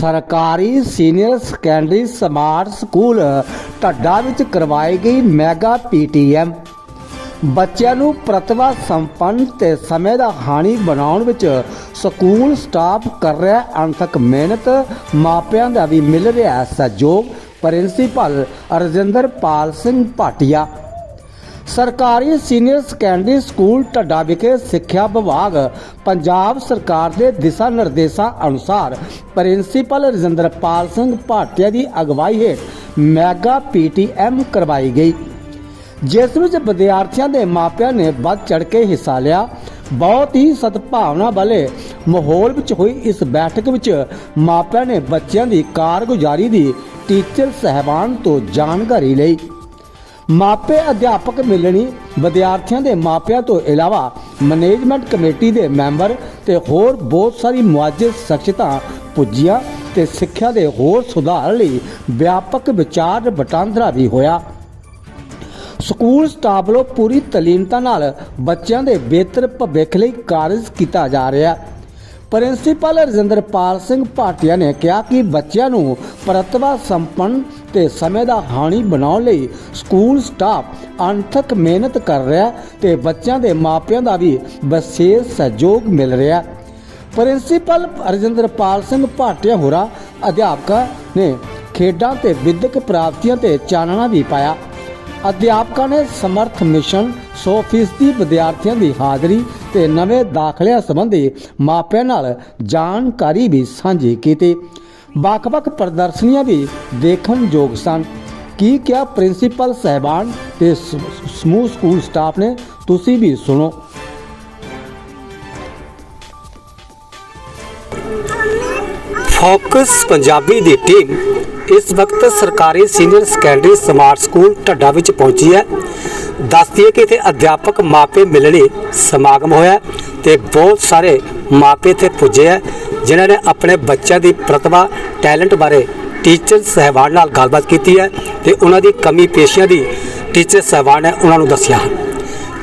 ਸਰਕਾਰੀ senior secondary smart school Dhadda ਵਿੱਚ ਕਰਵਾਈ ਗਈ ਮੈਗਾ ਪੀਟੀਐਮ। ਬੱਚਿਆਂ ਨੂੰ ਪ੍ਰਤਿਭਾ ਸੰਪੰਨ ਤੇ ਸਮੇਂ ਦਾ ਹਾਣੀ ਬਣਾਉਣ ਵਿੱਚ ਸਕੂਲ ਸਟਾਫ ਕਰ ਰਿਹਾ ਅਣਥਕ ਮਿਹਨਤ ਮਾਪਿਆਂ ਦਾ ਵੀ ਮਿਲ ਰਿਹਾ ਸਹਿਯੋਗ। ਪ੍ਰਿੰਸੀਪਲ ਰਜਿੰਦਰ ਪਾਲ ਸਿੰਘ ਭਾਟੀਆ ਸਰਕਾਰੀ ਸੀਨੀਅਰ ਸੈਕੰਡਰੀ ਸਕੂਲ ਢੱਡਾ ਵਿਖੇ ਸਿੱਖਿਆ ਵਿਭਾਗ ਪੰਜਾਬ ਸਰਕਾਰ ਦੇ ਦਿਸ਼ਾ ਨਿਰਦੇਸ਼ਾਂ ਅਨੁਸਾਰ ਪ੍ਰਿੰਸੀਪਲ ਰਜਿੰਦਰਪਾਲ ਸਿੰਘ ਭਾਟਿਆ ਦੀ ਅਗਵਾਈ ਹੇਠ ਮੈਗਾ ਪੀਟੀਐਮ ਕਰਵਾਈ ਗਈ। ਜਿਸ ਵਿੱਚ ਵਿਦਿਆਰਥੀਆਂ ਦੇ ਮਾਪਿਆਂ ਨੇ ਵੱਧ ਚੜ ਕੇ ਹਿੱਸਾ ਲਿਆ। ਬਹੁਤ ਹੀ ਸਦਭਾਵਨਾ ਵਾਲੇ ਮਾਹੌਲ ਵਿੱਚ ਹੋਈ ਇਸ ਬੈਠਕ ਵਿੱਚ ਮਾਪਿਆਂ ਨੇ ਬੱਚਿਆਂ ਦੀ ਕਾਰਗੁਜ਼ਾਰੀ ਦੀ ਟੀਚਰ ਸਹਿਬਾਨ ਤੋਂ ਜਾਣਕਾਰੀ ਲਈ। ਮਾਪੇ ਅਧਿਆਪਕ ਮਿਲਣੀ ਵਿਦਿਆਰਥੀਆਂ ਦੇ ਮਾਪਿਆਂ ਤੋਂ ਇਲਾਵਾ ਮੈਨੇਜਮੈਂਟ ਕਮੇਟੀ ਦੇ ਮੈਂਬਰ ਤੇ ਹੋਰ ਬਹੁਤ ਸਾਰੀ ਮੁਆਜ਼ਜ਼ ਸ਼ਖਸੀਅਤਾਂ ਪੁੱਜੀਆਂ ਤੇ ਸਿੱਖਿਆ ਦੇ ਹੋਰ ਸੁਧਾਰ ਲਈ ਵਿਆਪਕ ਵਿਚਾਰ ਵਟਾਂਦਰਾ ਵੀ ਹੋਇਆ। ਸਕੂਲ ਸਟਾਫ ਵੱਲੋਂ ਪੂਰੀ ਤਲੀਨਤਾ ਨਾਲ ਬੱਚਿਆਂ ਦੇ ਬਿਹਤਰ ਭਵਿੱਖ ਲਈ ਕਾਰਜ ਕੀਤਾ ਜਾ ਰਿਹਾ ਹੈ। ਪ੍ਰਿੰਸੀਪਲ ਰਜਿੰਦਰਪਾਲ ਸਿੰਘ ਭਾਟੀਆ ਨੇ ਕਿਹਾ ਕਿ ਬੱਚਿਆਂ ਨੂੰ ਪ੍ਰਤਿਭਾ ਸੰਪੰਨ ਤੇ ਸਮੇਂ ਦਾ ਹਾਣੀ ਬਣਾਉਣ ਲਈ ਸਕੂਲ ਸਟਾਫ ਅਣਥੱਕ ਮਿਹਨਤ ਕਰ ਰਿਹਾ ਤੇ ਬੱਚਿਆਂ ਦੇ ਮਾਪਿਆਂ ਦਾ ਵੀ ਵਿਸ਼ੇਸ਼ ਸਹਿਯੋਗ ਮਿਲ ਰਿਹਾ। ਪ੍ਰਿੰਸੀਪਲ ਰਜਿੰਦਰਪਾਲ ਸਿੰਘ ਭਾਟੀਆ ਹੋਰਾ ਅਧਿਆਪਕਾਂ ਨੇ ਖੇਡਾਂ ਤੇ ਵਿਦਿਅਕ ਪ੍ਰਾਪਤੀਆਂ ਤੇ ਚਾਨਣਾ ਵੀ ਪਾਇਆ। ਅਧਿਆਪਕਾਂ ਨੇ ਸਮਰਥ ਮਿਸ਼ਨ 100% ਵਿਦਿਆਰਥੀਆਂ ਦੀ ਹਾਜ਼ਰੀ ਤੇ ਨਵੇਂ ਦਾਖਲਿਆਂ ਸੰਬੰਧੀ ਮਾਪਿਆਂ ਨਾਲ ਜਾਣਕਾਰੀ ਵੀ ਸਾਂਝੀ ਕੀਤੀ। ਵੱਖ-ਵੱਖ ਪ੍ਰਦਰਸ਼ਨੀਆਂ ਵੀ ਦੇਖਣ ਯੋਗ ਸਨ। ਕੀ ਕਿਆ ਪ੍ਰਿੰਸੀਪਲ ਸਹਿਬਾਨ ਤੇ ਸਮੂਹ ਸਕੂਲ ਸਟਾਫ ਨੇ, ਤੁਸੀਂ ਵੀ ਸੁਣੋ। ਫੋਕਸ ਪੰਜਾਬੀ ਦੀ ਟੀਮ ਇਸ ਵਕਤ ਸਰਕਾਰੀ senior secondary smart school Dhadda ਵਿੱਚ ਪਹੁੰਚੀ ਹੈ। ਦੱਸਦੀ ਕਿ ਇੱਥੇ ਅਧਿਆਪਕ ਮਾਪੇ ਮਿਲਣੇ ਸਮਾਗਮ ਹੋਇਆ ਤੇ ਬਹੁਤ ਸਾਰੇ ਮਾਪੇ ਇੱਥੇ ਪੁੱਜੇ ਹੈ ਜਿਨ੍ਹਾਂ ਨੇ ਆਪਣੇ ਬੱਚਿਆਂ ਦੀ ਪ੍ਰਤਿਭਾ, ਟੈਲੈਂਟ ਬਾਰੇ ਟੀਚਰ ਸਹਿਬਾਨ ਨਾਲ ਗੱਲਬਾਤ ਕੀਤੀ ਹੈ ਤੇ ਉਹਨਾਂ ਦੀ ਕਮੀ ਪੇਸ਼ੀਆਂ ਦੀ ਟੀਚਰ ਸਹਿਬਾਨ ਨੇ ਉਹਨਾਂ ਨੂੰ ਦੱਸਿਆ। ਹੈ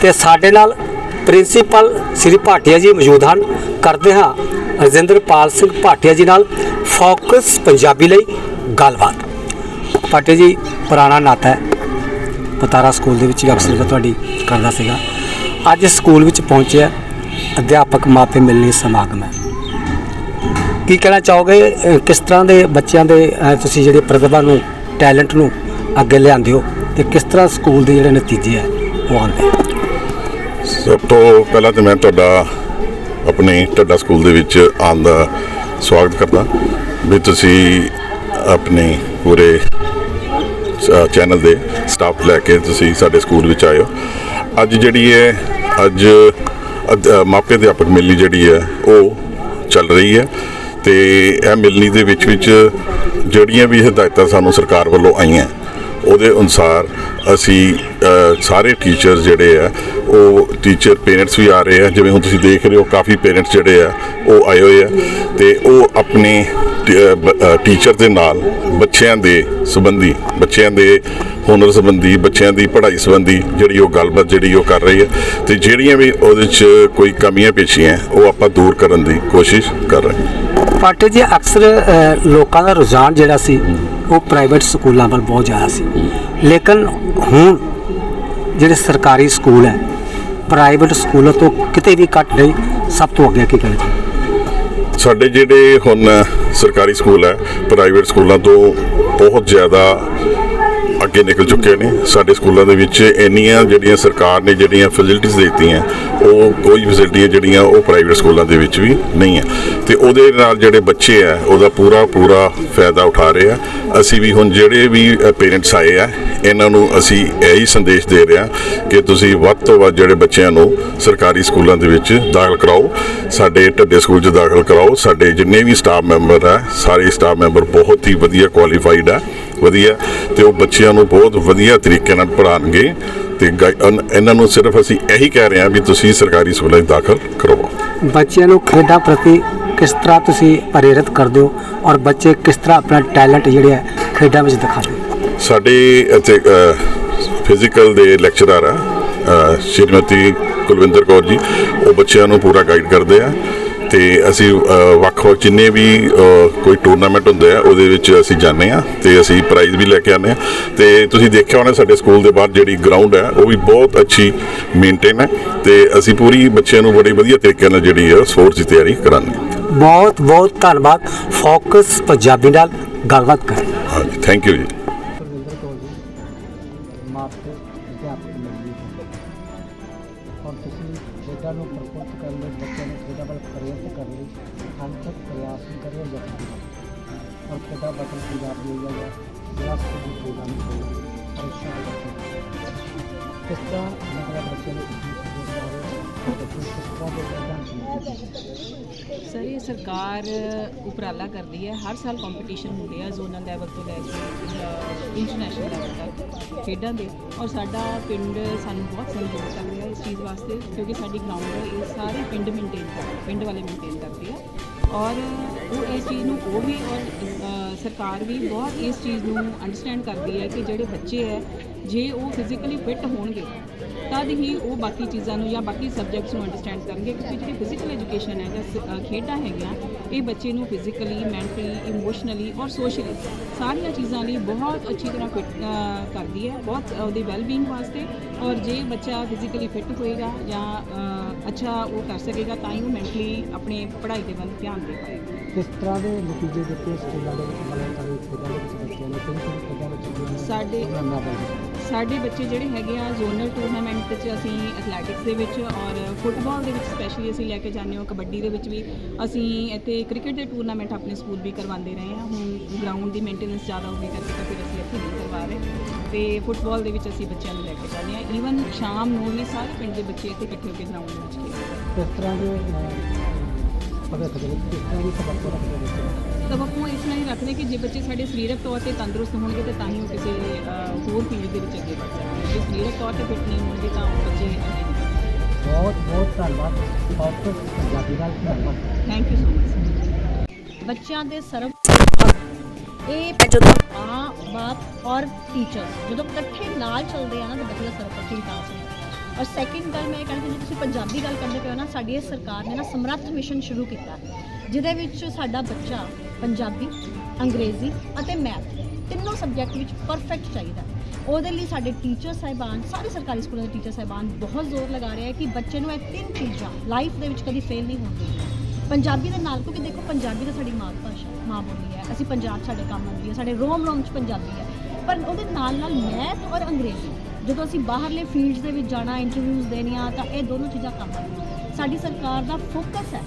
ਤੇ ਸਾਡੇ ਨਾਲ ਪ੍ਰਿੰਸੀਪਲ ਸ੍ਰੀ ਭਾਟੀਆ ਜੀ ਮੌਜੂਦ ਹਨ। ਕਰਦੇ ਹਾਂ ਰਜਿੰਦਰਪਾਲ ਸਿੰਘ ਭਾਟੀਆ ਜੀ ਨਾਲ ਫੋਕਸ ਪੰਜਾਬੀ ਲਈ ਗੱਲਬਾਤ। ਭਾਟੀਆ ਜੀ, ਪੁਰਾਣਾ ਨਾਤਾ ਹੈ। ਪਤਾਰਾ ਸਕੂਲ ਦੇ ਵਿੱਚ ਅਕਸਰ ਮੈਂ ਤੁਹਾਡੀ ਕਰਦਾ ਸੀਗਾ। ਅੱਜ ਸਕੂਲ ਵਿੱਚ ਪਹੁੰਚਿਆ ਅਧਿਆਪਕ ਮਾਪੇ ਮਿਲਣੀ ਸਮਾਗਮ ਹੈ। ਕੀ ਕਹਿਣਾ ਚਾਹੋਗੇ? ਅਹ, ਕਿਸ ਤਰ੍ਹਾਂ ਦੇ ਬੱਚਿਆਂ ਦੇ, ਅਹ, ਤੁਸੀਂ ਜਿਹੜੇ ਪ੍ਰਤਿਭਾ ਨੂੰ, ਟੈਲੈਂਟ ਨੂੰ ਅੱਗੇ ਲਿਆਂਦੇ ਹੋ ਤੇ ਕਿਸ ਤਰ੍ਹਾਂ ਸਕੂਲ ਦੇ ਜਿਹੜੇ ਨਤੀਜੇ ਹੈ, ਉਹ ਆਉਂਦੇ ਸਭ ਤੋਂ ਪਹਿਲਾਂ ਤਾਂ ਮੈਂ ਤੁਹਾਡਾ ਆਪਣੇ, ਤੁਹਾਡਾ ਸਕੂਲ ਦੇ ਵਿੱਚ ਆਉਣ ਦਾ ਸਵਾਗਤ ਕਰਦਾ। ਵੀ ਤੁਸੀਂ ਆਪਣੇ ਪੂਰੇ ਸ- ਚੈਨਲ ਦੇ ਸਟਾਫ ਲੈ ਕੇ ਤੁਸੀਂ ਸਾਡੇ ਸਕੂਲ ਵਿੱਚ ਆਏ ਹੋ। ਅੱਜ ਜਿਹੜੀ ਹੈ ਅੱਜ ਮਾਪੇ ਅਧਿਆਪਕ ਮਿਲਣੀ ਜਿਹੜੀ ਹੈ, ਉਹ ਚੱਲ ਰਹੀ ਹੈ ਤੇ ਇਹ ਮਿਲਣੀ ਦੇ ਵਿੱਚ ਵਿੱਚ ਜਿਹੜੀਆਂ ਵੀ ਹਦਾਇਤਾਂ ਸਾਨੂੰ ਸਰਕਾਰ ਵੱਲੋਂ ਆਈਆਂ, ਉਹਦੇ ਅਨੁਸਾਰ ਅਸੀਂ ਸਾਰੇ ਟੀਚਰ ਜਿਹੜੇ ਆ, ਉਹ ਟੀਚਰ ਪੇਰੈਂਟਸ ਵੀ ਆ ਰਹੇ ਆ, ਜਿਵੇਂ ਹੁਣ ਤੁਸੀਂ ਦੇਖ ਰਹੇ ਹੋ, ਕਾਫੀ ਪੇਰੈਂਟਸ ਜਿਹੜੇ ਆ, ਉਹ ਆਏ ਹੋਏ ਆ ਤੇ ਉਹ ਆਪਣੇ ਟੀਚਰ ਦੇ ਨਾਲ ਬੱਚਿਆਂ ਦੇ ਸੰਬੰਧੀ ਬੱਚਿਆਂ ਦੇ ਹੁਨਰ ਸੰਬੰਧੀ ਬੱਚਿਆਂ ਦੀ ਪੜ੍ਹਾਈ ਸੰਬੰਧੀ ਜਿਹੜੀ ਉਹ ਗੱਲਬਾਤ ਜਿਹੜੀ ਉਹ ਕਰ ਰਹੀ ਹੈ ਤੇ ਜਿਹੜੀਆਂ ਵੀ ਉਹਦੇ 'ਚ ਕੋਈ ਕਮੀਆਂ ਪੇਸ਼ੀਆਂ ਉਹ ਆਪਾਂ ਦੂਰ ਕਰਨ ਦੀ ਕੋਸ਼ਿਸ਼ ਕਰ ਰਹੇ ਹਾਂ। ਪਾਟੇ ਜੀ ਅਕਸਰ ਲੋਕਾਂ ਦਾ ਰੁਝਾਨ ਜਿਹੜਾ ਸੀ ਉਹ ਪ੍ਰਾਈਵੇਟ ਸਕੂਲਾਂ ਵੱਲ ਬਹੁਤ ਜ਼ਿਆਦਾ ਸੀ। ਲੇਕਿਨ ਹੁਣ ਜਿਹੜੇ ਸਰਕਾਰੀ ਸਕੂਲ ਹੈ ਪ੍ਰਾਈਵੇਟ ਸਕੂਲਾਂ ਤੋਂ ਕਿਤੇ ਵੀ ਘੱਟ ਨਹੀਂ ਸਭ ਤੋਂ ਅੱਗੇ ਕੀ ਕਹਿੰਦੇ ਸਾਡੇ ਜਿਹੜੇ ਹੁਣ ਸਰਕਾਰੀ ਸਕੂਲ ਹੈ ਪ੍ਰਾਈਵੇਟ ਸਕੂਲਾਂ ਤੋਂ ਬਹੁਤ ਜ਼ਿਆਦਾ ਅੱਗੇ ਨਿਕਲ ਚੁੱਕੇ ਨੇ। ਸਾਡੇ ਸਕੂਲਾਂ ਦੇ ਵਿੱਚ ਇੰਨੀਆਂ ਜਿਹੜੀਆਂ ਸਰਕਾਰ ਨੇ ਜਿਹੜੀਆਂ ਫੈਸਿਲਿਟੀਆਂ ਦਿੱਤੀਆਂ, ਉਹ ਕੋਈ ਫੈਸਿਲਿਟੀਆਂ ਜਿਹੜੀਆਂ ਉਹ ਪ੍ਰਾਈਵੇਟ ਸਕੂਲਾਂ ਦੇ ਵਿੱਚ ਵੀ ਨਹੀਂ ਹੈ। ਤੇ ਉਹਦੇ ਨਾਲ ਜਿਹੜੇ ਬੱਚੇ ਆ, ਉਹਦਾ ਪੂਰਾ ਪੂਰਾ ਫਾਇਦਾ ਉਠਾ ਰਹੇ ਆ। ਅਸੀਂ ਵੀ ਹੁਣ ਜਿਹੜੇ ਵੀ ਪੇਰੈਂਟਸ ਆਏ ਆ, ਇਹਨਾਂ ਨੂੰ ਅਸੀਂ ਇਹੀ ਸੰਦੇਸ਼ ਦੇ ਰਹੇ ਆ ਕਿ ਤੁਸੀਂ ਵੱਧ ਤੋਂ ਵੱਧ ਜਿਹੜੇ ਬੱਚਿਆਂ ਨੂੰ ਸਰਕਾਰੀ ਸਕੂਲਾਂ ਦੇ ਵਿੱਚ ਦਾਖਲ ਕਰਾਓ, ਸਾਡੇ ਢੱਡੇ ਸਕੂਲ 'ਚ ਦਾਖਲ ਕਰਾਓ, ਸਾਡੇ ਜਿੰਨੇ ਵੀ ਸਟਾਫ ਮੈਂਬਰ ਆ, ਸਾਰੇ ਸਟਾਫ ਮੈਂਬਰ ਬਹੁਤ ਹੀ ਵਧੀਆ ਕੁਆਲੀਫਾਈਡ ਆ। ਵਧੀਆ ਤੇ ਉਹ ਬੱਚਿਆਂ ਨੂੰ ਬਹੁਤ ਵਧੀਆ ਤਰੀਕੇ ਨਾਲ ਪੜ੍ਹਾਉਣਗੇ ਤੇ ਇਹਨਾਂ ਨੂੰ ਸਿਰਫ ਅਸੀਂ ਇਹੀ ਕਹਿ ਰਹੇ ਹਾਂ ਵੀ ਤੁਸੀਂ ਸਰਕਾਰੀ ਸਕੂਲਾਂ 'ਚ ਦਾਖਲ ਕਰਵਾਓ ਬੱਚਿਆਂ ਨੂੰ ਖੇਡਾਂ ਪ੍ਰਤੀ ਕਿਸ ਤਰ੍ਹਾਂ ਤੁਸੀਂ ਪ੍ਰੇਰਿਤ ਕਰਦੇ ਹੋ ਔਰ ਬੱਚੇ ਕਿਸ ਤਰ੍ਹਾਂ ਆਪਣਾ ਟੈਲੈਂਟ ਜਿਹੜੇ ਹੈ ਖੇਡਾਂ ਵਿੱਚ ਦਿਖਾਉਂਦੇ? ਸਾਡੇ ਇੱਥੇ ਫਿਜ਼ੀਕਲ ਦੇ ਲੈਕਚਰਰ ਆ ਸ਼੍ਰੀਮਤੀ ਕੁਲਵਿੰਦਰ ਕੌਰ ਜੀ ਉਹ ਬੱਚਿਆਂ ਨੂੰ ਪੂਰਾ ਗਾਈਡ ਕਰਦੇ ਆ ਤੇ ਅਸੀਂ ਵੱਖ-ਵੱਖ ਜਿੰਨੇ ਵੀ ਕੋਈ ਟੂਰਨਾਮੈਂਟ ਹੁੰਦੇ ਆ ਉਹਦੇ ਵਿੱਚ ਅਸੀਂ ਜਾਂਦੇ ਆ ਤੇ ਅਸੀਂ ਪ੍ਰਾਈਜ਼ ਵੀ ਲੈ ਕੇ ਆਉਂਦੇ ਆ ਤੇ ਤੁਸੀਂ ਦੇਖਿਆ ਹੋਣਾ ਸਾਡੇ ਸਕੂਲ ਦੇ ਬਾਹਰ ਜਿਹੜੀ ਗਰਾਊਂਡ ਹੈ ਉਹ ਵੀ ਬਹੁਤ ਅੱਛੀ ਮੇਨਟੇਨ ਹੈ ਤੇ ਅਸੀਂ ਪੂਰੀ ਬੱਚਿਆਂ ਨੂੰ ਬੜੀ ਵਧੀਆ ਤਰੀਕੇ ਨਾਲ ਜਿਹੜੀ ਹੈ ਸਪੋਰਟਸ ਦੀ ਤਿਆਰੀ ਕਰਾਉਂਦੇ ਹਾਂ। ਬਹੁਤ ਬਹੁਤ ਧੰਨਵਾਦ। ਫੋਕਸ ਪੰਜਾਬੀ ਨਾਲ ਗੱਲਬਾਤ ਕਰਨ। ਹਾਂਜੀ ਥੈਂਕ ਯੂ ਜੀ। ਤੁਸੀਂ ਖੇਡਾਂ ਨੂੰ ਪ੍ਰਫੁੱਲਤ ਕਰਨ ਲਈ, ਬੱਚਿਆਂ ਨੂੰ ਖੇਡਾਂ ਵੱਲ ਪ੍ਰੇਰਿਤ ਕਰਨ ਲਈ ਅੰਤਕ ਪ੍ਰਯਾਸ ਵੀ ਕਰ ਰਹੇ ਹੋ ਜਤਨ ਔਰ ਖੇਡਾਂ ਬਤਨ ਪੰਜਾਬ ਦੀ ਹੋਈ ਹੈ ਜਿਹੜਾ ਸਕੂਲ ਖੇਡਾਂ ਨੂੰ ਪਰੀਖਿਆ ਦੇ ਬੱਚੇ ਕਿਸ ਤਰ੍ਹਾਂ ਮਤਲਬ ਬੱਚਿਆਂ ਨੂੰ ਸਰ, ਇਹ ਸਰਕਾਰ ਉਪਰਾਲਾ ਕਰਦੀ ਹੈ। ਹਰ ਸਾਲ ਕੰਪੀਟੀਸ਼ਨ ਹੁੰਦੇ ਆ ਜ਼ੋਨਲ ਲੈਵਲ ਤੋਂ ਲੈ ਕੇ ਇੰਟਰਨੈਸ਼ਨਲ ਲੈਵਲ ਤੱਕ, ਖੇਡਾਂ ਦੇ। ਔਰ ਸਾਡਾ ਪਿੰਡ ਸਾਨੂੰ ਬਹੁਤ ਸਹਿਯੋਗ ਕਰ ਰਿਹਾ ਇਸ ਚੀਜ਼ ਵਾਸਤੇ, ਕਿਉਂਕਿ ਸਾਡੀ ਗਰਾਊਂਡ ਇਹ ਸਾਰੇ ਪਿੰਡ ਮੇਨਟੇਨ ਕਰਦੇ ਪਿੰਡ ਵਾਲੇ ਮੇਨਟੇਨ ਕਰਦੇ ਆ। ਔਰ ਉਹ ਇਸ ਚੀਜ਼ ਨੂੰ ਉਹ ਵੀ ਔਰ ਸਰਕਾਰ ਵੀ ਬਹੁਤ ਇਸ ਚੀਜ਼ ਨੂੰ ਅੰਡਰਸਟੈਂਡ ਕਰਦੀ ਹੈ ਕਿ ਜਿਹੜੇ ਬੱਚੇ ਹੈ ਜੇ ਉਹ ਫਿਜ਼ੀਕਲੀ ਫਿੱਟ ਹੋਣਗੇ, ਤਦ ਹੀ ਉਹ ਬਾਕੀ ਚੀਜ਼ਾਂ ਨੂੰ ਜਾਂ ਬਾਕੀ ਸਬਜੈਕਟਸ ਨੂੰ ਅੰਡਰਸਟੈਂਡ ਕਰਨਗੇ, ਕਿਉਂਕਿ ਜਿਹੜੀ ਫਿਜ਼ੀਕਲ ਐਜੂਕੇਸ਼ਨ ਹੈ ਜਾਂ ਖੇਡਾਂ ਹੈਗੀਆਂ, ਇਹ ਬੱਚੇ ਨੂੰ ਫਿਜ਼ੀਕਲੀ ਮੈਂਟਲੀ ਇਮੋਸ਼ਨਲੀ ਔਰ ਸੋਸ਼ਲੀ ਸਾਰੀਆਂ ਚੀਜ਼ਾਂ ਲਈ ਬਹੁਤ ਅੱਛੀ ਤਰ੍ਹਾਂ ਫਿਟ ਕਰਦੀ ਹੈ, ਬਹੁਤ ਉਹਦੇ ਵੈਲਬੀਇੰਗ ਵਾਸਤੇ ਔਰ ਜੇ ਬੱਚਾ ਫਿਜ਼ੀਕਲੀ ਫਿੱਟ ਹੋਏਗਾ ਜਾਂ ਅੱਛਾ ਉਹ ਕਰ ਸਕੇਗਾ, ਤਾਂ ਹੀ ਉਹ ਮੈਂਟਲੀ ਆਪਣੇ ਪੜ੍ਹਾਈ ਦੇ ਵੱਲ ਧਿਆਨ ਦੇ ਪਾਏਗਾ। ਕਿਸ ਤਰ੍ਹਾਂ ਦੇ ਨਤੀਜੇ ਦਿੱਤੇ ਸਕੂਲਾਂ ਦੇ ਵਿੱਚ ਸਾਰੇ ਖੇਡਾਂ ਦੇ ਵਿੱਚ ਬੱਚਿਆਂ ਨੇ ਕਿਹੜੀ ਕਿਹੜੀ ਖੇਡਾਂ ਵਿੱਚ ਸਾਡੇ- ਨਾਮ ਸਾਡੇ ਬੱਚੇ ਜਿਹੜੇ ਹੈਗੇ ਆ ਜ਼ੋਨਲ ਟੂਰਨਾਮੈਂਟ ਵਿੱਚ ਅਸੀਂ ਐਥਲੈਟਿਕਸ ਦੇ ਵਿੱਚ ਔਰ ਫੁੱਟਬਾਲ ਦੇ ਵਿੱਚ ਸਪੈਸ਼ਲੀ ਅਸੀਂ ਲੈ ਕੇ ਜਾਂਦੇ ਹਾਂ ਕਬੱਡੀ ਦੇ ਵਿੱਚ ਵੀ ਅਸੀਂ ਇੱਥੇ ਕ੍ਰਿਕਟ ਦੇ ਟੂਰਨਾਮੈਂਟ ਆਪਣੇ ਸਕੂਲ ਵੀ ਕਰਵਾਉਂਦੇ ਰਹੇ ਹਾਂ। ਹੁਣ ਗਰਾਊਂਡ ਦੀ ਮੇਨਟੇਨੈਂਸ ਜ਼ਿਆਦਾ ਹੋ ਗਈ ਕਰਕੇ ਤਾਂ ਫਿਰ ਅਸੀਂ ਇੱਥੇ ਨਹੀਂ ਕਰਵਾ ਰਹੇ। ਤੇ ਫੁੱਟਬਾਲ ਦੇ ਵਿੱਚ ਅਸੀਂ ਬੱਚਿਆਂ ਨੂੰ ਲੈ ਕੇ ਜਾਂਦੇ ਹਾਂ। ਈਵਨ ਸ਼ਾਮ ਨੂੰ ਵੀ ਸਾਰੇ ਪਿੰਡ ਦੇ ਬੱਚੇ ਇੱਥੇ ਇਕੱਠੇ ਹੋ ਕੇ ਗਰਾਊਂਡ ਦੇ ਵਿੱਚ ਖੇਡਦੇ ਕਿਸ ਤਰ੍ਹਾਂ ਦੇ ਅਹ, ਭਵਿੱਖ ਦੇ ਵਿੱਚ ਕਿਸ ਤਰ੍ਹਾਂ ਦੀ ਸਬਕ ਰੱਖਦੇ ਬੱਚੇ ਤਾਂ ਆਪਾਂ ਇਸ ਤਰ੍ਹਾਂ ਹੀ ਰੱਖਦੇ ਕਿ ਜੇ ਬੱਚੇ ਸਾਡੇ ਸਰੀਰਕ ਤੌਰ ਤੇ ਤੰਦਰੁਸਤ ਹੋਣਗੇ ਤੇ ਤਾਂ ਹੀ ਉਹ ਕਿਸੇ ਅਹ, ਹੋਰ ਫੀਲਡ ਦੇ ਵਿੱਚ ਅੱਗੇ ਵਧ ਸਕਦੇ ਜੇ ਸਰੀਰਕ ਤੌਰ ਤੇ ਫਿੱਟ ਨਹੀਂ ਹੋਣਗੇ ਤਾਂ ਉਹ ਬੱਚੇ ਅੱਗੇ ਨਹੀਂ ਵਧ ਬਹੁਤ ਬਹੁਤ ਧੰਨਵਾਦ। ਫੋਕਸ ਪੰਜਾਬੀ ਨਾਲ ਧੰਨਵਾਦ। ਥੈਂਕ ਯੂ ਸੋ ਮਚ ਬੱਚਿਆਂ ਦੇ ਸਰਵ ਇਹ ਜਦੋਂ ਮਾਂ ਬਾਪ ਔਰ ਟੀਚਰਸ ਜਦੋਂ ਇਕੱਠੇ ਨਾਲ ਚੱਲਦੇ ਆ ਨਾ ਤਾਂ ਬੱਚੇ ਦਾ ਸਰਵਪੱਖੀ ਵਿਕਾਸ ਹੁੰਦਾ ਔਰ ਸੈਕਿੰਡ ਗੱਲ ਮੈਂ ਇਹ ਕਹਿੰਦੀ ਜੇ ਤੁਸੀਂ ਪੰਜਾਬੀ ਗੱਲ ਕਰਦੇ ਪਏ ਹੋ ਨਾ, ਸਾਡੀ ਇਹ ਸਰਕਾਰ ਨੇ ਨਾ ਸਮਰੱਥ ਮਿਸ਼ਨ ਸ਼ੁਰੂ ਕੀਤਾ ਜਿਹਦੇ ਵਿੱਚ ਸਾਡਾ ਬੱਚਾ ਪੰਜਾਬੀ, ਅੰਗਰੇਜ਼ੀ ਅਤੇ ਮੈਥ ਤਿੰਨੋਂ ਸਬਜੈਕਟ ਵਿੱਚ ਪਰਫੈਕਟ ਚਾਹੀਦਾ ਉਹਦੇ ਲਈ ਸਾਡੇ ਟੀਚਰ ਸਾਹਿਬਾਨ, ਸਾਰੇ ਸਰਕਾਰੀ ਸਕੂਲਾਂ ਦੇ ਟੀਚਰ ਸਾਹਿਬਾਨ ਬਹੁਤ ਜ਼ੋਰ ਲਗਾ ਰਹੇ ਆ ਕਿ ਬੱਚੇ ਨੂੰ ਇਹ ਤਿੰਨ ਚੀਜ਼ਾਂ ਲਾਈਫ ਦੇ ਵਿੱਚ ਕਦੀ ਫੇਲ ਨਹੀਂ ਹੋਣ ਦੇਣੀਆਂ। ਪੰਜਾਬੀ ਦੇ ਨਾਲ, ਕਿਉਂਕਿ ਦੇਖੋ ਪੰਜਾਬੀ ਤਾਂ ਸਾਡੀ ਮਾਂ ਭਾਸ਼ਾ ਮਾਂ ਬੋਲੀ ਹੈ। ਅਸੀਂ ਪੰਜਾਬ 'ਚ ਸਾਡੇ ਕੰਮ ਆਉਂਦੀ ਹੈ, ਸਾਡੇ ਰੋਮ ਰੋਮ 'ਚ ਪੰਜਾਬੀ ਹੈ। ਪਰ ਉਹਦੇ ਨਾਲ ਨਾਲ ਮੈਥ ਔਰ ਅੰਗਰੇਜ਼ੀ ਜਦੋਂ ਅਸੀਂ ਬਾਹਰਲੇ ਫੀਲਡਸ ਦੇ ਵਿੱਚ ਜਾਣਾ ਇੰਟਰਵਿਊਜ਼ ਦੇਣੀਆਂ, ਤਾਂ ਇਹ ਦੋਨੋਂ ਚੀਜ਼ਾਂ ਕੰਮ ਆਉਂਦੀਆਂ। ਸਾਡੀ ਸਰਕਾਰ ਦਾ ਫੋਕਸ ਹੈ,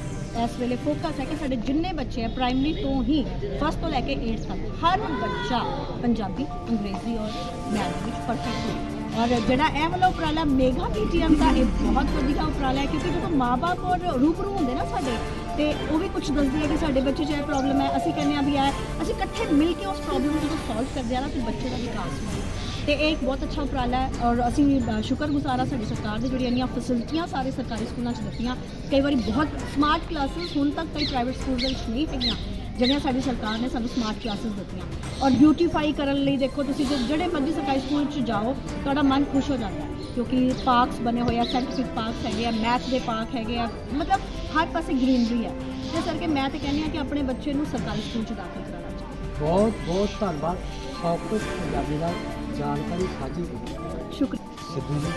ਇਸ ਵੇਲੇ ਫੋਕਸ ਹੈ ਕਿ ਸਾਡੇ ਜਿੰਨੇ ਬੱਚੇ ਹੈ ਪ੍ਰਾਇਮਰੀ ਤੋਂ ਹੀ ਫਸਟ ਤੋਂ ਲੈ ਕੇ 8th ਤੱਕ, ਹਰ ਬੱਚਾ ਪੰਜਾਬੀ, ਅੰਗਰੇਜ਼ੀ ਔਰ ਮੈਥ ਵਿੱਚ ਪਰਫੈਕਟ ਹੋਵੇ ਔਰ ਜਿਹੜਾ ਇਹ ਵਾਲਾ ਉਪਰਾਲਾ ਮੇਗਾ ਪੀਟੀਐਮ ਦਾ, ਇਹ ਬਹੁਤ ਵਧੀਆ ਉਪਰਾਲਾ ਹੈ, ਕਿਉਂਕਿ ਜਦੋਂ ਮਾਪੇ ਔਰ ਰੂਬਰੂ ਹੁੰਦੇ ਨਾ ਸਾਡੇ, ਤੇ ਉਹ ਵੀ ਕੁਝ ਦੱਸਦੇ ਆ ਕਿ ਸਾਡੇ ਬੱਚੇ 'ਚ ਇਹ ਪ੍ਰੋਬਲਮ ਹੈ, ਅਸੀਂ ਕਹਿੰਦੇ ਆ ਵੀ ਇਹ, ਅਸੀਂ ਇਕੱਠੇ ਮਿਲ ਕੇ ਉਸ ਪ੍ਰੋਬਲਮ ਨੂੰ ਜਦੋਂ ਸੋਲਵ ਕਰਦੇ ਆ ਨਾ, ਤੇ ਬੱਚੇ ਦਾ ਵਿਕਾਸ ਹੁੰਦਾ ਤੇ ਇਹ ਇੱਕ ਬਹੁਤ ਅੱਛਾ ਉਪਰਾਲਾ ਹੈ ਔਰ ਅਸੀਂ ਸ਼ੁਕਰਗੁਜ਼ਾਰ ਹਾਂ ਸਾਡੀ ਸਰਕਾਰ ਦੀ ਜਿਹੜੀਆਂ ਇੰਨੀਆਂ ਫੈਸਿਲਿਟੀਆਂ ਸਾਰੇ ਸਰਕਾਰੀ ਸਕੂਲਾਂ 'ਚ ਦਿੱਤੀਆਂ। ਕਈ ਵਾਰੀ ਬਹੁਤ ਸਮਾਰਟ ਕਲਾਸਿਸ ਹੁਣ ਤੱਕ ਕਈ ਪ੍ਰਾਈਵੇਟ ਸਕੂਲ ਦੇ ਵਿੱਚ ਨਹੀਂ ਪਈਆਂ, ਜਿਹੜੀਆਂ ਸਾਡੀ ਸਰਕਾਰ ਨੇ ਸਾਨੂੰ ਸਮਾਰਟ ਕਲਾਸਿਸ ਦਿੱਤੀਆਂ। ਔਰ ਬਿਊਟੀਫਾਈ ਕਰਨ ਲਈ ਦੇਖੋ ਤੁਸੀਂ ਜੇ- ਜਿਹੜੇ ਮਰਜ਼ੀ ਸਰਕਾਰੀ ਸਕੂਲ 'ਚ ਜਾਓ, ਤੁਹਾਡਾ ਮਨ ਖੁਸ਼ ਹੋ ਜਾਂਦਾ ਕਿਉਂਕਿ ਪਾਰਕਸ ਬਣੇ ਹੋਏ ਆ ਸਾਇੰਟਿਫਿਕ ਪਾਰਕਸ ਹੈਗੇ ਆ ਮੈਥ ਦੇ ਪਾਰਕ ਹੈਗੇ ਆ, ਮਤਲਬ ਹਰ ਪਾਸੇ ਗ੍ਰੀਨਰੀ ਹੈ। ਇਸ ਕਰਕੇ ਮੈਂ ਤਾਂ ਕਹਿੰਦੀ ਆ ਕਿ ਆਪਣੇ ਬੱਚੇ ਨੂੰ ਸਰਕਾਰੀ ਸਕੂਲ 'ਚ ਦਾਖਲ ਕਰਾਉਣਾ ਚਾਹੀਦਾ। ਬਹੁਤ ਬਹੁਤ ਧੰਨਵਾਦ ਫੋਕਸ ਪੰਜਾਬੀ ਨਾਲ। ਜਾਣਕਾਰੀ ਸਾਂਝੀ ਕੀਤੀ ਸ਼ੁਕਰ ਸਿੱਧੂ ਜੀ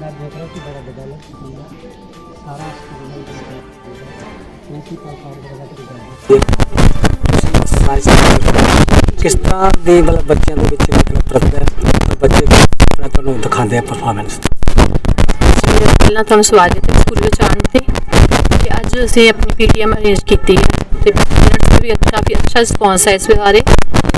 ਮੈਂ ਦੇਖ ਰਿਹਾ ਕਿ ਬੜਾ ਵੱਡਾ ਸਕੂਲ ਹੈ ਸਾਰਾ ਸਕੂਲ ਹੈ। ਪ੍ਰਿੰਸੀਪਲ ਸਾਹਿਬ ਦਾ ਜਿਹੜਾ ਕਿਸ ਤਰ੍ਹਾਂ ਦੇ ਮਤਲਬ ਬੱਚਿਆਂ ਦੇ ਵਿੱਚ ਮਤਲਬ ਪ੍ਰਤਿਭਾ ਹੈ ਬੱਚੇ ਆਪਣਾ ਤੁਹਾਨੂੰ ਦਿਖਾਉਂਦੇ ਆ ਪਰਫਾਰਮੈਂਸ ਪਹਿਲਾਂ ਤੁਹਾਨੂੰ ਸਵਾਗਤ ਹੈ ਸਕੂਲ ਵਿੱਚ ਆਉਣ ਤੇ। ਤੇ ਅੱਜ ਅਸੀਂ ਆਪਣੀ ਪੀਟੀਐਮ ਅਰੇਂਜ ਕੀਤੀ ਹੈ। ਤੇ ਪੇਰੈਂਟਸ ਦਾ ਵੀ ਅੱਛਾ ਕਾਫੀ ਅੱਛਾ ਰਿਸਪੌਂਸ ਹੈ ਇਸ ਬਾਰੇ।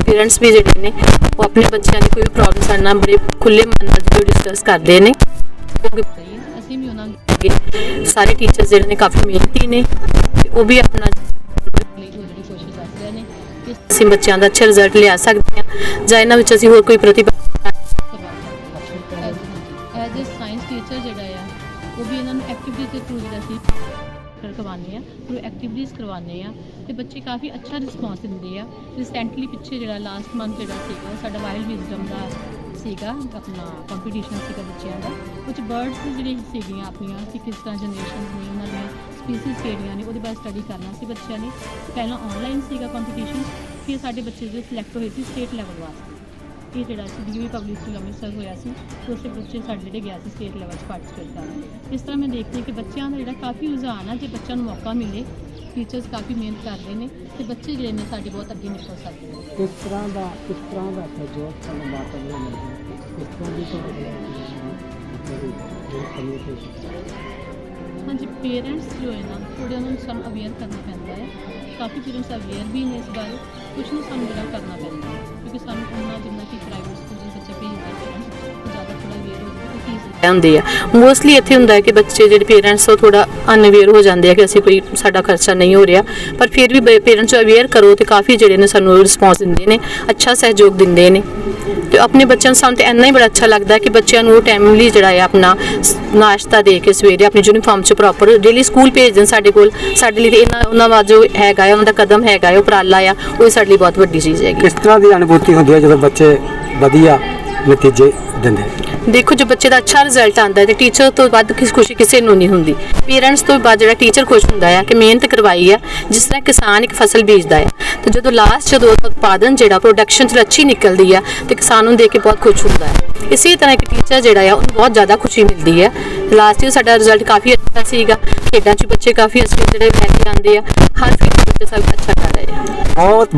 ਪੇਰੈਂਟਸ ਵੀ ਜਿਹੜੇ ਨੇ ਉਹ ਆਪਣੇ ਬੱਚਿਆਂ ਦੀ ਕੋਈ ਵੀ ਪ੍ਰੋਬਲਮ ਸਾਡੇ ਨਾਲ ਬੜੇ ਖੁੱਲੇ ਮਨ ਨਾਲ ਜੋ ਡਿਸਕਸ ਕਰਦੇ ਨੇ ਕਿਉਂਕਿ ਸਹੀ ਹੈ ਅਸੀਂ ਵੀ ਉਹਨਾਂ ਅੱਗੇ ਸਾਰੇ ਟੀਚਰਸ ਜਿਹੜੇ ਨੇ ਕਾਫੀ ਮਿਹਨਤੀ ਨੇ ਤੇ ਉਹ ਵੀ ਆਪਣਾ ਅਸੀਂ ਬੱਚਿਆਂ ਦਾ ਅੱਛਾ ਰਿਜ਼ਲਟ ਲਿਆ ਸਕਦੇ ਹਾਂ ਜਾਂ ਇਹਨਾਂ ਵਿੱਚ ਅਸੀਂ ਹੋਰ ਕੋਈ ਪ੍ਰਤਿਭਾ ਥਰੂ ਕਰਵਾਉਂਦੇ ਆ ਤੇ ਬੱਚੇ ਕਾਫੀ ਅੱਛਾ ਰਿਸਪੌਂਸ ਦਿੰਦੇ ਆ। ਰੀਸੈਂਟਲੀ ਪਿੱਛੇ ਜਿਹੜਾ ਲਾਸਟ ਮੰਥ ਜਿਹੜਾ ਸੀਗਾ, ਸਾਡਾ ਵਾਈਲਡ ਵਿਜ਼ਡਮ ਦਾ ਸੀਗਾ, ਆਪਣਾ ਕੰਪੀਟੀਸ਼ਨ ਸੀਗਾ ਬੱਚਿਆਂ ਦਾ ਕੁਝ ਬਰਡਸ ਜਿਹੜੇ ਸੀਗੀਆਂ ਆਪਣੀਆਂ ਕਿ ਕਿਸ ਤਰ੍ਹਾਂ ਜਨਰੇਸ਼ਨ ਨੇ, ਉਹਨਾਂ ਨੇ ਸਪੀਸੀਜ਼ ਕਿਹੜੀਆਂ ਨੇ, ਉਹਦੇ ਬਾਰੇ ਸਟੱਡੀ ਕਰਨਾ ਸੀ ਬੱਚਿਆਂ ਨੇ। ਪਹਿਲਾਂ ਆਨਲਾਈਨ ਸੀਗਾ ਕੰਪੀਟੀਸ਼ਨ ਫਿਰ ਸਾਡੇ ਬੱਚੇ ਜਿਹੜੇ ਸਿਲੈਕਟ ਹੋਏ ਸੀ ਸਟੇਟ ਲੈਵਲ ਵਾਸਤੇ। ਇਹ ਜਿਹੜਾ ਸੀ ਡੀਯੂ ਪਬਲਿਕ ਸਕੂਲ ਅੰਮ੍ਰਿਤਸਰ ਹੋਇਆ ਸੀ, ਤੇ ਉਸੇ ਬੱਚੇ ਸਾਡੇ ਜਿਹੜੇ ਗਿਆ ਸੀ ਸਟੇਟ ਲੈਵਲ 'ਚ ਪਾਰਟਿਸਿਪੇਟ ਕਰਨ। ਇਸ ਤਰ੍ਹਾਂ ਮੈਂ ਦੇਖਦੀ ਹਾਂ ਕਿ ਬੱਚਿਆਂ ਦਾ ਜਿਹੜਾ ਕਾਫੀ ਰੁਝਾਨ ਆ, ਜੇ ਬੱਚਿਆਂ ਨੂੰ ਮੌਕਾ ਮਿਲੇ ਟੀਚਰਸ ਕਾਫੀ ਮਿਹਨਤ ਕਰਦੇ ਨੇ ਤੇ ਬੱਚੇ ਜਿਹੜੇ ਨੇ ਸਾਡੇ ਬਹੁਤ ਅੱਗੇ ਨਿਕਲ ਸਕਦੇ ਨੇ। ਕਿਸ ਤਰ੍ਹਾਂ ਦਾ ਕਿਸ ਤਰ੍ਹਾਂ ਦਾ ਸਹਿਯੋਗ ਤੁਹਾਨੂੰ ਮਾਤਾ ਨੂੰ ਮਿਲਦਾ ਕਿਸ ਤਰ੍ਹਾਂ ਦੀ ਤੁਹਾਡੀ ਹਾਂਜੀ ਪੇਰੈਂਟਸ ਜੋ ਹੈ ਨਾ ਥੋੜ੍ਹਾ ਉਹਨਾਂ ਨੂੰ ਸਾਨੂੰ ਅਵੇਅਰ ਕਰਨਾ ਪੈਂਦਾ ਹੈ। ਕਾਫੀ ਪੇਰੈਂਟਸ ਅਵੇਅਰ ਵੀ ਨੇ ਇਸ ਬਾਰੇ ਕੁਝ ਨੂੰ ਸਾਨੂੰ ਜਿਹੜਾ ਕਰਨਾ ਪੈਂਦਾ ਹੈ ਕਿਉਂਕਿ ਸਾਨੂੰ ਉਹਨਾਂ ਜਿੰਨਾ ਕਿ ਪ੍ਰਾਈਵੇਟ ਸਕੂਲ ਹੁੰਦੇ ਆ। ਮੋਸਟਲੀ ਇੱਥੇ ਹੁੰਦਾ ਹੈ ਕਿ ਬੱਚੇ ਜਿਹੜੇ ਪੇਰੈਂਟਸ ਉਹ ਥੋੜਾ ਅਨਅਵੇਅਰ ਹੋ ਜਾਂਦੇ ਆ ਕਿ ਅਸੀਂ ਕੋਈ ਸਾਡਾ ਖਰਚਾ ਨਹੀਂ ਹੋ ਰਿਹਾ। ਪਰ ਫਿਰ ਵੀ ਪੇਰੈਂਟਸ ਅਵੇਅਰ ਕਰੋ ਤੇ ਕਾਫੀ ਜਿਹੜੇ ਨੇ ਸਾਨੂੰ ਰਿਸਪੌਂਸ ਦਿੰਦੇ ਨੇ, ਅੱਛਾ ਸਹਿਯੋਗ ਦਿੰਦੇ ਨੇ। ਤੇ ਆਪਣੇ ਬੱਚਿਆਂ ਨੂੰ ਸਾਨੂੰ ਤੇ ਇੰਨਾ ਹੀ ਬੜਾ ਅੱਛਾ ਲੱਗਦਾ ਕਿ ਬੱਚਿਆਂ ਨੂੰ ਟਾਈਮਲੀ ਜਿਹੜਾ ਹੈ ਆਪਣਾ ਨਾਸ਼ਤਾ ਦੇ ਕੇ ਸਵੇਰੇ ਆਪਣੀ ਯੂਨੀਫਾਰਮ 'ਚ ਪ੍ਰੋਪਰ ਡੇਲੀ ਸਕੂਲ ਭੇਜ ਦੇਣ ਸਾਡੇ ਕੋਲ। ਸਾਡੇ ਲਈ ਇਹਨਾਂ ਉਹਨਾਂ ਦਾ ਜੋ ਹੈਗਾ ਉਹਨਾਂ ਦਾ ਕਦਮ ਹੈਗਾ ਹੈ ਉਪਰਾਲਾ ਆ, ਉਹ ਸਾਡੇ ਲਈ ਬਹੁਤ ਵੱਡੀ ਚੀਜ਼ ਹੈਗੀ। ਕਿਸ ਤਰ੍ਹਾਂ ਦੀ ਅਨੁਭੂਤੀ ਹੁੰਦੀ ਹੈ ਜਦੋਂ ਬੱਚੇ ਵਧੀਆ ਨਤੀਜੇ ਦਿੰਦੇ। ਦੇਖੋ ਜੋ ਬੱਚੇ ਦਾ ਅੱਛਾ ਰਿਜ਼ਲਟ ਆਂਦਾ ਹੈ ਤੇ ਟੀਚਰ ਤੋਂ ਵੱਧ ਕਿਸ ਖੁਸ਼ੀ ਕਿਸੇ ਨੂੰ ਨਹੀਂ ਹੁੰਦੀ। ਪੇਰੈਂਟਸ ਤੋਂ ਬਾਅਦ ਜਿਹੜਾ ਟੀਚਰ ਖੁਸ਼ ਹੁੰਦਾ ਹੈ ਕਿ ਮਿਹਨਤ ਕਰਵਾਈ ਹੈ ਜਿਸ ਤਰ੍ਹਾਂ ਕਿਸਾਨ ਇੱਕ ਫਸਲ ਬੀਜਦਾ ਹੈ। ਤੇ ਜਦੋਂ ਲਾਸਟ ਜਦੋਂ ਉਤਪਾਦਨ ਜਿਹੜਾ ਪ੍ਰੋਡਕਸ਼ਨ ਚ ਅੱਛੀ ਨਿਕਲਦੀ ਹੈ ਤੇ ਕਿਸਾਨ ਨੂੰ ਦੇਖ ਕੇ ਬਹੁਤ ਖੁਸ਼ ਹੁੰਦਾ ਹੈ। ਇਸੇ ਤਰ੍ਹਾਂ ਇੱਕ ਟੀਚਰ ਜਿਹੜਾ ਹੈ ਉਹਨੂੰ ਬਹੁਤ ਜ਼ਿਆਦਾ ਖੁਸ਼ੀ ਮਿਲਦੀ ਹੈ। ਲਾਸਟ ਈਅਰ ਸਾਡਾ ਰਿਜ਼ਲਟ ਕਾਫੀ ਅੱਛਾ ਸੀਗਾ। ਖੇਡਾਂ 'ਚ ਬੱਚੇ ਕਾਫੀ ਅੱਛੇ ਜਿਹੜੇ ਲੈ ਕੇ ਆਉਂਦੇ ਆ। ਹਰ ਫੀਲਡ ਵਿੱਚ ਸਭ ਅੱਛਾ ਕਰ ਰਹੇ ਆ। ਬਹੁਤ